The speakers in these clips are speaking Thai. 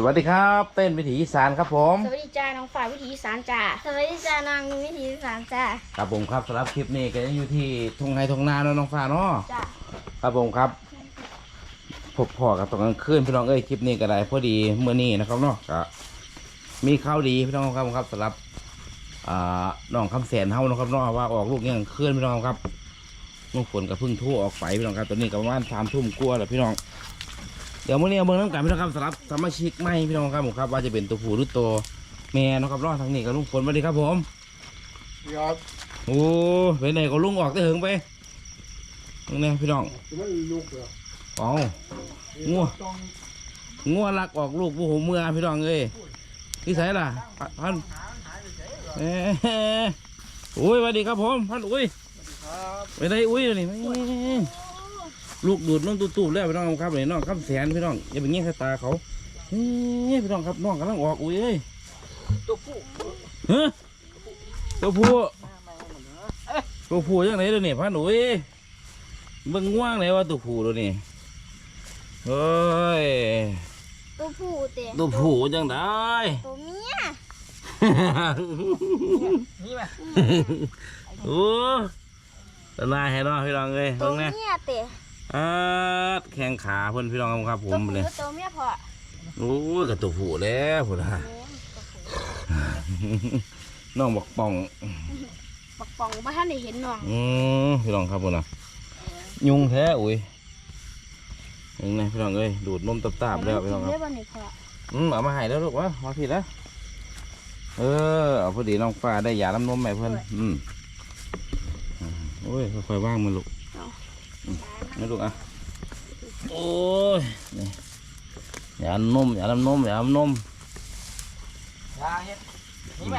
สวัสดีครับ เต้นวิถีอีสานครับผมสวัสดีจ้าน้องฝ่ายวิถีอีสานจ้าสวัสดีจ้านางวิถีสามจ้าครับผมครับสำหรับคลิปนี้ก็ยังอยู่ที่ทุ่งไฮทุ่งนาเนาะน้องฟ้าเนาะจ้าครับผมครับพบพ่อกับตอนกลางคืนพี่น้องเอ้ยคลิปนี้ก็ได้พอดีเมื่อนี้นะครับเนาะก็มีข่าวดีพี่น้องครับครับสำหรับอ่าน้องคำแสนเฮานะครับเนาะว่าออกลูกยังคืนพี่น้องครับลูกฝนก็เพิ่งทั่วออกไปพี่น้องครับตอนนี้ก็ประมาณสามทุ่มกลัวาแล้วพี่น้อง เดี๋ยวมื่อนี้เอาเบิ่งน้ำกันพี่น้องครับสำหรับสมาชิกใหม่พี่น้องครับผมครับ ว่าจะเป็นตัวผู้หรือตัวแม่เนาะครับเนาะทางนี้ก็ลุงฝนสวัสดีครับผมครับโอ้ไปไหนก็ลุงออกได้ถึงไปตรงนี้พี่น้องจะไม่ลูกเหรอเอ๋องัวต้องงัวรักออกลูกผู้หูเมื่อพี่น้องเอ้ยที่ไสล่ะพพันเอ้ยอุ้ยสวัสดีครับผมพันอุ้ยครับไปไหนอุ้ยนี่แม่ ลูกดูดน้องตูบๆแล้วพี่น้องครับนี่น้องคำแสนพี่น้องอย่าไปเงี้ยสายตาเขาเฮ้ยพี่น้องครับน้องกำลังออกอุ้ยเอ้ยตัวผู้ฮะตัวผู้ตัวผู้ยังไงเดี๋ยวนี้พันอุ้ยเบิ่งง่วงไหนว่าตัวผู้เดี๋ยวนี้เฮ้ยตัวผู้เตะตัวผู้จังได้ตัวเมียนี่ไหมโอ้ตนายให้น้องพี่น้องเลยตัตรวงนี้เมียเตะ อ่าแข้งขาเพิ่นพี่น้องครับผตัวมผู้เลยกับตัวเมียพอโอ้ยกับตัวผู้แล้วพุ่นนะน้องบอกป่องปักป่องบ่ท่านได้เห็นน้องอืมพี่น้องครับพุ่นนะยุงแท้อุ้ยยังไงพี่น้องเอ้ยดูดนมตับๆแล้วพี่น้องครับเรียกว่าไหนพออืมเอามาให้แล้วลูกวะมาผิดแล้วเออเอาพอดีน้องฟ้าได้ยาล้ำนมใหม่เพื่อนอืมอืมโอ้ยค่อยๆว่างมันลูกอืม นี่ลูกอะโอ้ยนี่ยาล้ำนมยาล้ำนมยาล้ำนมยาเฮ็ดนี่ไหม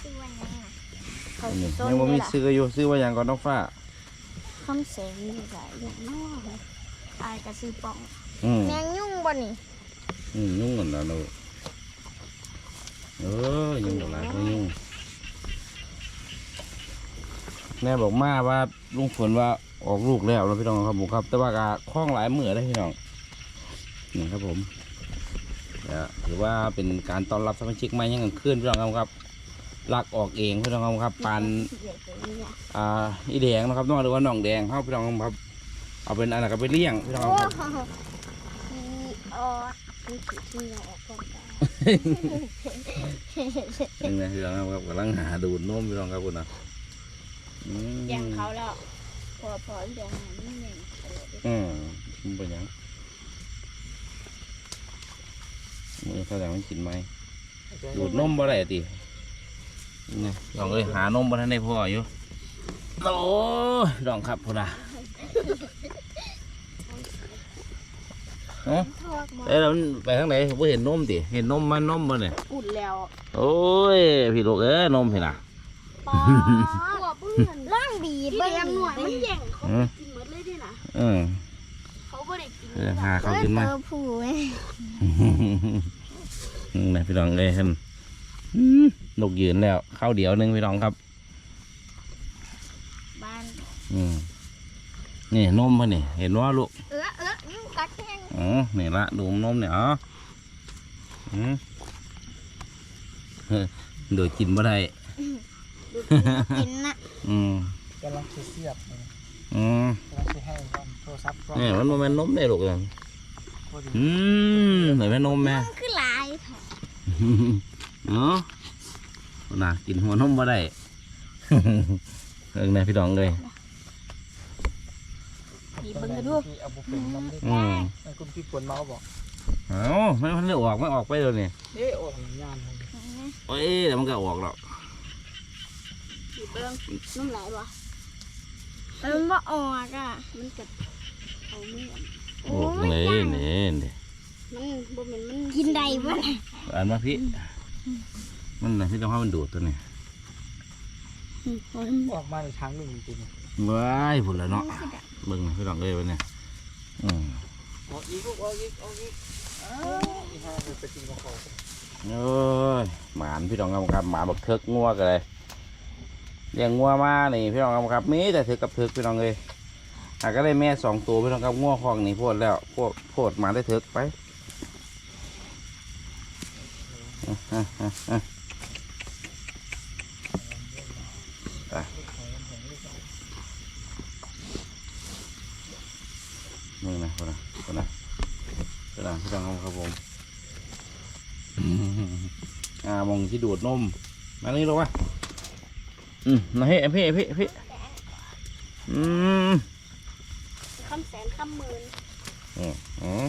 ชื่อว่าหยังอะเขาอันนี้สิโซนยังไม่นี่มีล่ะซื้ออยู่ซื้อว่าอย่างก่อนน้องฟ้าคำแสงนี่ล่ะอย่างน้อยอายก็ซื้อป่องอืมแมงยุ่งบ่นี่อืมยุ่งกันแล้วลูกเออยุ่งกับหลานก็ยุ่ง แม่บอกมาว่าลุงฝนว่าออกลูกแล้วนะพี่น้องครับผมครับ แต่ว่ากะคล้องหลายมือได้พี่น้องนี่ครับผมเดี๋ยวถือว่าเป็นการต้อนรับสมาชิกใหม่ยังกันขึ้นพี่น้องครับครับลักออกเองพี่น้องครับปานเดี๋ยวตัวเมียอ่าอีแดงนะครับน้องหรือว่าน้องแดงครับพี่น้องครับ เอาเป็นอันนั้นก็ไปเลี้ยงพี่น้องโอ้ครับอีออนี่คือที่เราออกก่อนจ้านี่นะพี่น้องครับกำลังหาดูดนมพี่น้องครับคุณนะ อืมแย่งเขาแล้วพอพอเลี้ยงให้มันแย่งเขาอืมมันเป็นหยังมือเขาแต่มันกินไหมดูดนมบ่ได้ตินี่ลองเลยหานมบ่ทันได้พออยู่โอ้ยลองครับพุ่นน่ะเอ้าทอกมาเอ้ยแล้วมันไปทางไหนผมเห็นนมติเห็นนมมันนมบ่เนี่ย อุ่นแล้ว โอ้ย พี่ลูกเอ้ยนมพี่น่ะ ปอตัวเพื่อนร่างบีบที่เบิ้เลี้ยงหน่วยมันงแย่งเขาอืมกินหมดเลยด้วยนะเออเขาไม่ได้กินเออหาเอเขาอกินมาตัวผู้เว้ยนี่พี่น้องเลยท่านนกยืนแล้วเข้าวเดียวหนึงพี่น้องครับบ้านอืมนี่นมมันนี่เห็นว่าลูกเออเออยุ่งกัดแห้งอ๋อนี่ละดูนมเนี่ยอ๋ออืมเฮ้ยโดยกินบ่ได้ กินน่ะอืมกำลังจะเสียบมันอืมกำลังจะให้ก่อนโทรศัพท์ก่อนนี่มันบ่แมันนมได้ลูกเลยพอดีอืมเหมือนแม่นมแม่ มันคือหลายแผลเนาะน่ะกินหัวนมบ่ได้ เออนะพี่น้องเลยมีเบิ่งกันดูพี่เอาบุฟเฟ่ต์มาดิอืมให้คุณพี่ปวนเมาบอกเอ้าไม่ทันได้ออกไม่ออกไปเลยนี่เอ้ยโอ้ยงานเลยโอ้ยเดี๋ยวมันก็ออกหรอก มีเบิ่งน้ำลายวะแต่มันบ่ออกอะ มันกัดเอามือออกเลยนี่นี่มันบ่แม่นมันกินได้บ่น่ะอ่านมาพี่ มันนะพี่ต้องให้มันดูดตัวนี้อืมเอาให้มันออกมาในทางหนึ่งจริงว้ายผุดแล้วเนาะเบิ่งพี่น้องเลยวันนี้อืมๆออกอีกลูกออกอีกออกอีกอ้าวอีห้าเลยไปกินกับเขาโอ้ยหมานพี่น้องครับหมาบักเทิกงัวกันเลย เลี้ยงงัวมานี่พี่น้องครับมีแต่เถือกกับเถือกพี่น้องเลยหากก็ได้แม่สองตัวพี่น้องครับง้อคอกนี่โพดแล้วโพดโพดมาได้เถิกไปอะอะอะอะไปนี่นะคนนะคนนะคนนะพี่น้องครับผมอ่ามองที่ดูดนมมานี่ลงวะ อืมมาให้พี่พี่พี่อืมคำแสนคำหมื่นอืมอืม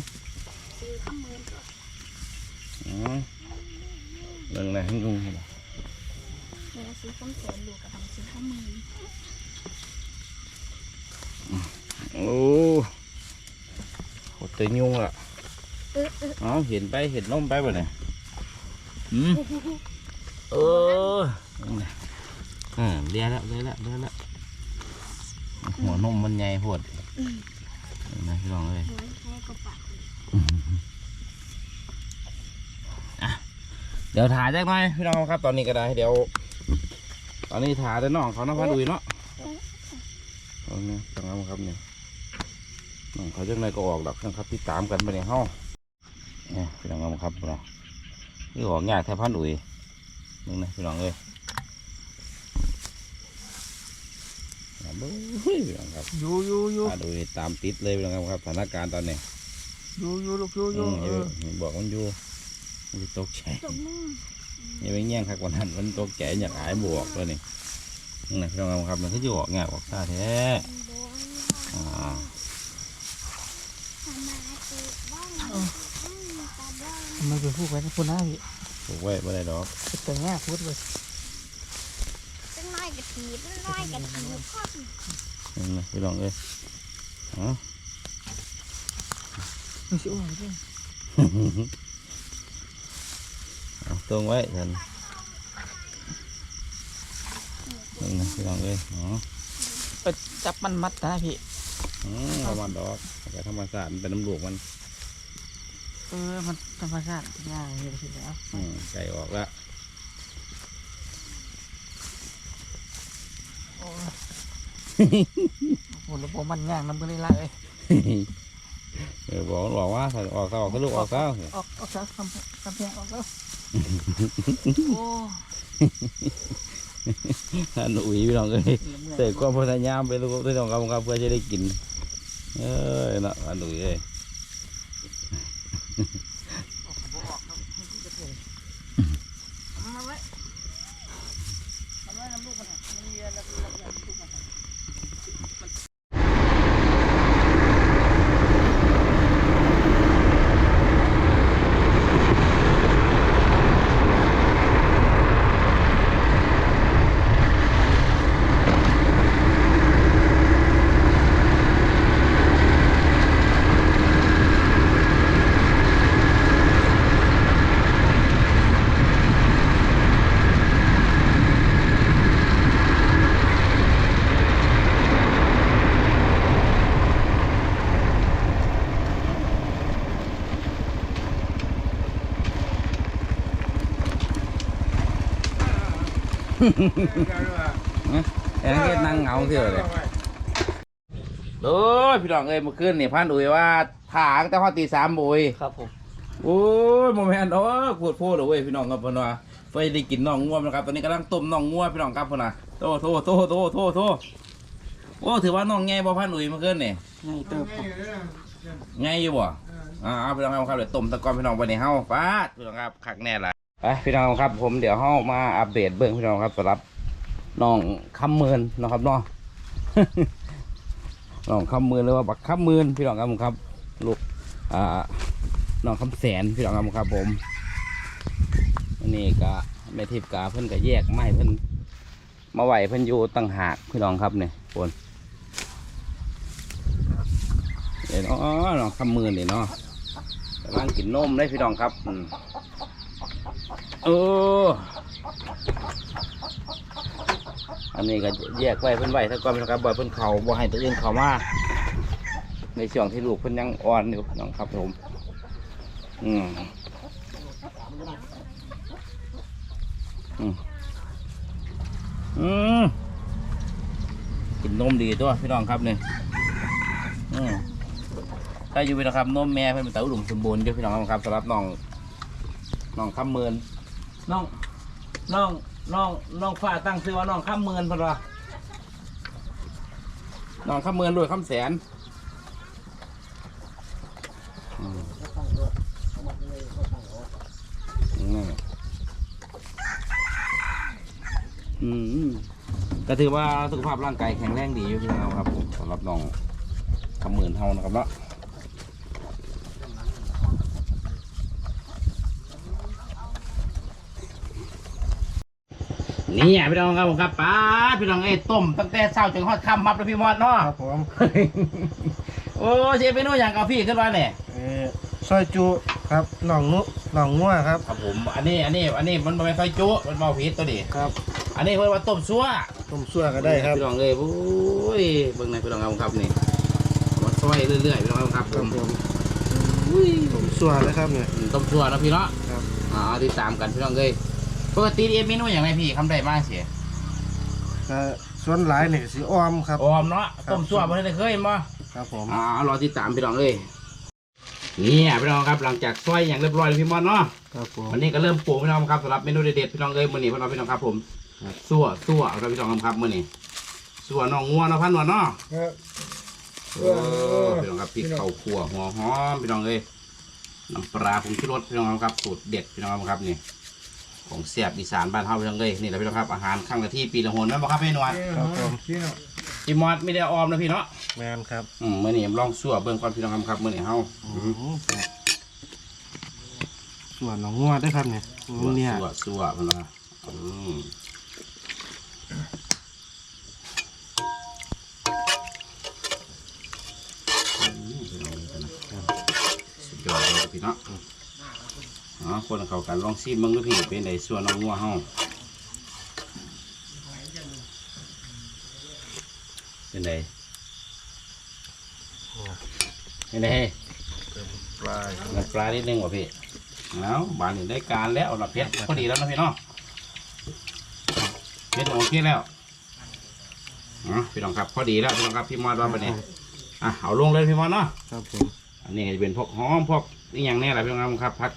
สี่คำหมื่นอืมเรื่องอะไรให้งงเหรอเวลาซื้อคำแสนดูกับทำซื้อคำหมื่นโอ้โหเตยยุ่งละเอาเห็นไปเห็นนมไปบ่เนี่ยอืมเออ อืมเลียแล้วเลียแล้วเลียแล้วหัวนมมันใหญ่โพดเห็นไหมพี่น้องเลยน้อยแค่ก็ปากเดี๋ยวถ่ายจักหน่อยพี่น้องครับ ตอนนี้ก็ได้เดี๋ยว ตอนนี้ถ่ายแต่น้องเขาน้องพันดุยเนาะเอาเนี่ยจังเอาครับเนี่ยน้องเขาจังไรก็ออกดอกนะครับติดตามกันไปในห้องเนี่ยพี่น้องเอาครับพี่น้องนี่ออกง่ายแทบพันดุยนึงนะพี่น้องเอ้ย เอาเบ้ยพี่น้องครับอยู่อยู่อยู่พันดุยตามติดเลยพี่น้องครับสถานการณ์ตอนนี้อยู่อยู่ลูกอยู่ออืยู่มเอเห็นอบอกมันอยู่มันตกใจจบมือนี่ไปแย่งคักกว่านั้นมันตกใจอยากหายบวกเลยนี่นี่นะพี่น้องครับมันก็จะออกง่ายออกซาแท้อ่าทำมาติบ้างตาบ้างมันเป็นผู้ไปนะคุณน้าพี่ถูกไว้ไม่ได้ดอก แต่แง่พูดเลยจังน้ อยกะทีจังน้อยกะทีพ่อนี่นะพี่น้องเอ้ยอ๋อไม่ใช่อ้วนใช่เอาตรงไว้ท่านนี่นะพี่น้องเอ้ยอ๋อไปจับมันมัดนะพี่อืมประมาณดอกแต่ธรรมชาติมันเป็นน้ำลูกมัน เออ มันธรรมชาติง่ายเลยทีเดียวอืมไก่ออกแล้ว โอ้โหแล้วผมมันย่างน้ำมันเลยละเลยเออบอกบอกว่าถ้าออกก็ออกก็ลูกออกก็ออกออกซะคำคำแพงออกแล้วโอ้ท่านอุ๋ยพี่น้องเอ้ยเสกความพยายามไปลูกพี่น้องครับครับเพื่อจะได้กิน เอ้ยนะท่านอุ๋ยเอ้ย เอาไว้เอาไว้น้ำลูกมันอะมันมีอะไรแล้วแล้วลูกมันอะ แองเฮ็ดนั่งเหงาเที่ยเลยโอ้ยพี่น้องเอ้ยเมื่อคืนนี่พันอุ๋ยว่าถางแต่พอตีสามบุยครับผมโอ้ยโมเมนต์โอ้ยปวดโพดเลยเว้ยพี่น้องครับพนว่าเพื่อได้กินน่องง่วนะครับตอนนี้กำลังต้มน่องง่วพี่น้องครับพนว่าโตโตโตโตโตโตโอ้ถือว่าน่องแง่บ่พันอุ๋ยเมื่อคืนนี่ง่ายเติบไงอยู่บ่อ่าเอาพี่น้องครับเดี๋ยวต้มตะกอนพี่น้องไปในเฮาฟาดพี่น้องครับคักแน่ละ ไปพี่น้องครับ ผมเดี๋ยวเฮามาอัปเดตเบื้องพี่น้องครับสำหรับน้องคำเมินนะครับเนาะน้องคำเมินหรือว่าบักคำเมินพี่น้องครับผมครับลูกอ่าน้องคำแสนพี่น้องครับผมครับผมนนี้ก็แม่ทิพย์กาเพิ่นก็แยกไม้เพิ่นมาไหวเพิ่นอยู่ตั้งหากพี่น้องครับเนี่ยคนเดี๋ยวนาะน้องคำมือนี่เนาะกำลังกินนมได้พี่น้องครับอืม เออ อันนี้ก็แยกไว้เพิ่นไว้ถ้าก่อนพี่น้องครับบ่ให้เพิ่นเขาบ่ให้ตัวอื่นเขามาในช่วงที่ลูกเพิ่นยังอ่อนอยู่น้องครับผม อืมอืมอืมกินนมดีตัวพี่น้องครับเนี่ยอืมถ้าอยู่เป็นะครับนมแม่เพิ่นเป็นตาอุดมสมบูรณ์เด้อพี่น้องครับสำหรับน้องน้องคำเมิน น้องน้องน้องน้องฟ้าตั้งชื่อว่าน้องคำเมินเพิ่นว่าน้องคำเมินรวยคำแสนอืมอืมอืมก็ถือว่าสุขภาพร่างกายแข็งแรงดีอยู่พี่น้องครับผมสำหรับน้องคำเมินเฮานะครับเนาะ นี่อะพี่น้องครับผมครับป้าดพี่น้องเอ้ยต้มตั้งแต่เช้าจนฮอดค่ำมับแล้วพี่มอดเนาะครับผมโอ้เชฟเมนูอย่างกาพี่ขึ้นมาเนี่ยเออซอยจุครับหนองนุหนองงัวครับครับผมอันนี้อันนี้อันนี้มันเป็นซอยจุมันเมาผิดตัวนี้ครับอันนี้เพิ่นว่าต้มซัวต้มซั่วก็ได้ครับพี่น้องเอ้ยโอ้ยเบิ่งในพี่น้องครับผมครับนี่มาซอยเรื่อยๆพี่น้องครับผครับมผมต้มซั่วนะครับเนี่ยอืมต้มซัวเนาะพี่เนาะครับอ่าติดตามกันพี่น้องเอ้ย ปกติเอ็เมนูอย่างไรพี่คำได้มากเสียก็ส่วนหลายนี่สีอ้อมครับออมเนาะต้มซัวบ่ได้เคยมาครับผมอ่ารอติดตามพี่น้องเอ้ยนี่อะพี่น้องครับหลังจากซอยอย่างเรียบร้อยแล้วพี่มอนเนาะครับผมวันนี้ก็เริ่มปลูกพี่น้องครับสำหรับเมนูเด็ดๆพี่น้องเอ้ยมื้อนี้พี่น้องพี่น้องครับผมครับสั่วสั่วครับพี่น้องครับมื้อนี้สั่วน้องงัวเนาะพันวเนาะครับเออพี่น้องครับพริกข้าวคั่วหัวหอมพี่น้องเอ้ยน้ำปลาผงชูรสพี่น้องครับสูตรเด็ดพี่น้องครับนี่ ของเสียบอีสานบ้านเฮาพี่น้องเอ้ยนี่แหละพี่น้องครับอาหารข้างละที่ปีละหนแม่นบ่ครับพี่นวลครับผมพี่มอดไม่ได้ออมนะพี่เนาะแมนครับอืมมื้อนี้ลองสั่วเบิ่งก่อนพี่น้องครับครับมื้อนี้เฮาอืมครับส่วนหนองงัวด้วยครับเนี่ยสั่วเนี่ยสั่วสั่วเพิ่นว่าอืมอืมพี่น้องเอ้ยนะสุดยอดเลยพี่เนาะ อ๋อคนเขากันลองซิมเบิ่งดูพี่เป็นไดส่วนน้องงัวเฮาเป็นไดเป็นไดปลาน้ำปลานิดนึงว่ะพี่แล้วบานนี้ได้การแล้วเราเพชรพอดีแล้วนะพี่เนาะเพชรโอเคแล้วอ๋อพี่น้องครับ พอดีแล้วพี่น้องครับพี่มอดว่าประเด็นอะเอาลงเลยพี่มอดเนาะครับผมอันนี้จะเป็นพวกหอมพวกนี่อย่างแน่แหละพี่น้องครับพัก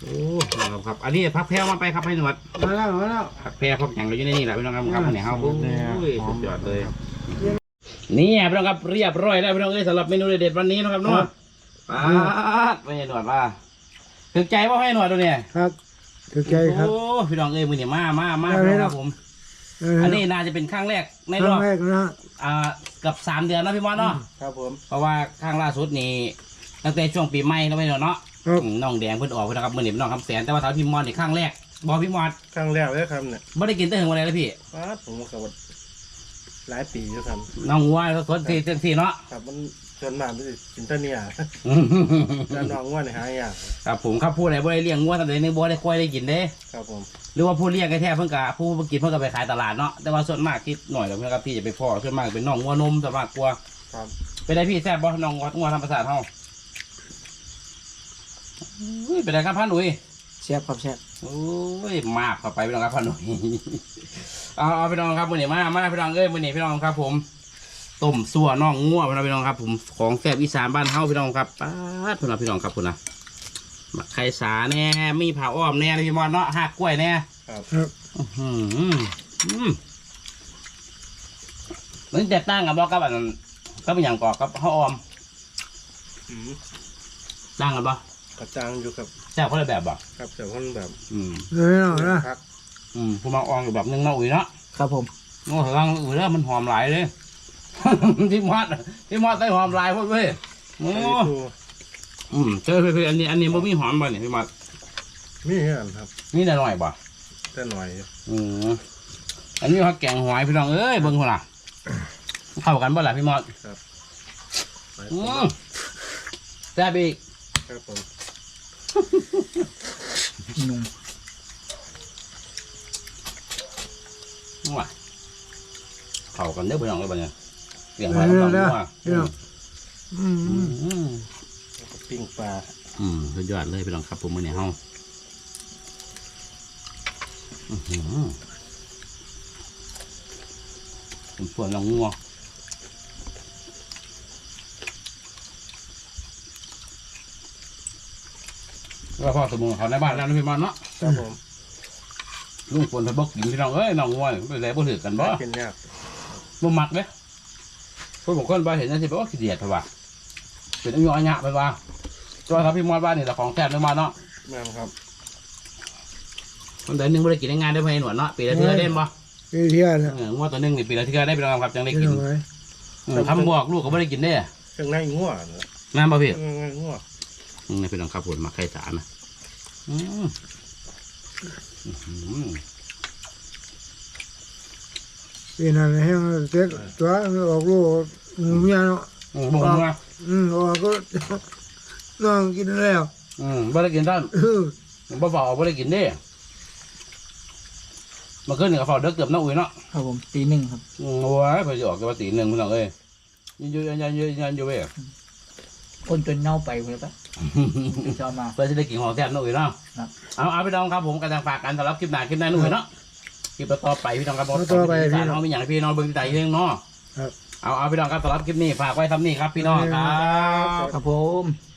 โอ้พี่น้องครับ อันนี้พักแพรวมาไปครับให้หนวดมาแล้วมาแล้วพักแพรพวกอย่างเราอยู่ในนี่แหละพี่น้องครับครับเนี่ยเฮาโอ้เนี่ยยสุดยอดเลยนี่พี่น้องครับเรียบร้อยแล้วพี่น้องเอ้ยสำหรับเมนูเด็ดๆวันนี้นะครับเนาะปาดไม่ใช่หนวดว่าถึงใจว่าให้หนวดตัวเนี่ยครับคือใจครับโอ้พี่น้องเอ้ยมือเนี่ยมามามาได้พี่ไหมน้องครับผมอันนี้น่าจะเป็นครั้งแรกในรอบนะอ่าเกับสามเดือนแล้วพี่มอสเนาะครับผมเพราะว่าครั้งล่าสุดนี่ตั้งแต่ช่วงปีใหม่แล้วไม่เนาะ ครับ อืมน้องแดงเพิ่นออกเพิ่นนะครับมือเนี่ยน้องคำแสนแต่ว่าตอนพี่มอสนี่ครั้งแรกบอกพี่มอสครั้งแรกเลยครับเนี่ยไม่ได้กินตั้งแต่วันไหนแล้วพี่ ป้าดผมกับหลายปีแล้วครับน้องวัวสดๆสี่สี่เนาะครับมันส่วนมากมันสิกินแตะเนี่ยแล้วน้องว่าในหายากครับผมครับผู้ใดบ่ได้เลี้ยงวัวตั้งแต่ในบ่ได้ค่อยได้กินเด้ ครับผมหรือว่าผู้เลี้ยงแท้ๆเพิ่นก็ผู้บ่กินเพิ่นก็ไปขายตลาดเนาะแต่ว่าส่วนมากที่หน่อยแล้วเพิ่นก็พี่จะไปพ่อส่วนมากเป็นน้องวัวนมส่วนมากกลัวครับเป็นไรพี่แซ่บบ่น้องวัวงัวธรรมศาสตร์เฮา อุ้ยเป็นไรครับพันหนุ่ยแซ่บครับแซ่บโอ้ยมาบเข้าไปพี่น้องครับพันหนุ่ยเอาเอาพี่น้องครับมื้อนี้มามาพี่น้องเอ้ยมื้อนี้พี่น้องครับ ผมต้มซั่วน่องงัวพี่น้องพี่น้องครับ ผมของแซ่บอีสานบ้านเฮาพี่น้องครับป๊าดพี่น้องพี่น้องครับคุณนะมักไข่สาแน่มีผ้าอ้อมแน่พี่มอนเนาะหักกล้วยแน่ครับอื้อหืออืมมันแตกต่างกับบอกกับอันนั้นก็เป็นอย่างกอกกับข้าวออมอืมต่างกันปะ กระจางอยู่ครับแซ่บคนละแบบบ่ครับแต่คนแบบอืมเออนะครับอืมผู้มาอองอยู่แบบนึงเนาะอุ้ยเนาะครับผมโอ้โหลังอุ้ยแล้วมันหอมหลายเลย ที่มอดที่มอดใส่หอมหลายพวกเว้ยโอ้ไอ้ตัวอืมเจอเพื่อนๆอันนี้อันนี้บ่มีหอมบ่เนี่ยพี่มอดมีเหือนครับนี่หน่อยๆบ่แต่หน่อยอยู่อืมอันนี้เขาแกงหอยพี่น้องเอ้ยเบิ่งคนละเข้ากันบ่ล่ะพี่มอดไปอืมแซ่บอีกครับผม ว้าเข้ากันเด้อพี่น้องเอ้ยบ่เนี่ยเสียงหอยกับน้ำนัวอืมอืมแล้วก็ปิ้งปลาอืมสุดยอดเลยพี่น้องครับผมมื้อนี้เฮาอื้อหือผมส่วนน้องงัว ก็พ่อสมุนเขาในบ้านแล้วนะพี่มันเนาะครับผมลุงฝนไปบอกกินพี่น้องเอ้ยน้องง่วยไปไหนบ่ถือกันบ่กินยากบ่มักเด้คนบางคนบ่เห็นจังซี่บ่ว่าขี้เดียดเถอะว่าเป็นอันยอญะไปว่าตัวครับพี่มอดบ้านนี่ละของแท้เด้อมาเนาะแม่นครับคนเดือนหนึงบ่ได้กินได้งานได้อพ่อใหญ่หนวดเนาะปีละเทื่อเด่นบ่พี่เที่ยวเนี่ยเอองวดตัวหนึงนี่ปีละเทื่อได้พี่น้องครับจังได้พี่กินน้องเอ้ยอืมคำบอกลูกก็บ่ได้กินเด้อเครื่องในงัวเนอะนั่นบ่พี่ เครื่องในงัว อืมนี่พี่น้องครับผมมาไข่สารนะอืมอื้อหือพี่นั่นให้มันเสร็จตัวมันออกลูกหมูเมียเนาะอืมบ่งอืมออกก็น้องกินแล้วอืมบ่ได้กินท่านเออบ่เฝ้าบ่ได้กินเด้เมื่อคืนนี่ก็เฝ้าเด็กเกือบน้องอุ้ยเนาะครับผมตีหนึ่งครับโอ้ยไปจะออกกันมาตีหนึ่งพี่น้องเอ้ยยันอยู่ยันยันอยู่ยันอยู่เว้ยคนจนเน่าไปเลยปะ ชอบมาเพื่อจะได้กินของแซ่บน้องอุ้ยเนาะครับเอาเอาพี่น้องครับผมกำลังฝากกันสำหรับคลิปหน้าคลิปหน้าน้องอุ้ยเนาะคลิปต่อไปพี่น้องครับผมสารเขามีอย่างพี่น้องเบิ่งใจเรื่องเนาะครับเอาเอาพี่น้องครับสำหรับคลิปนี้ฝากไว้ทำนี่ครับพี่น้องครับครับผม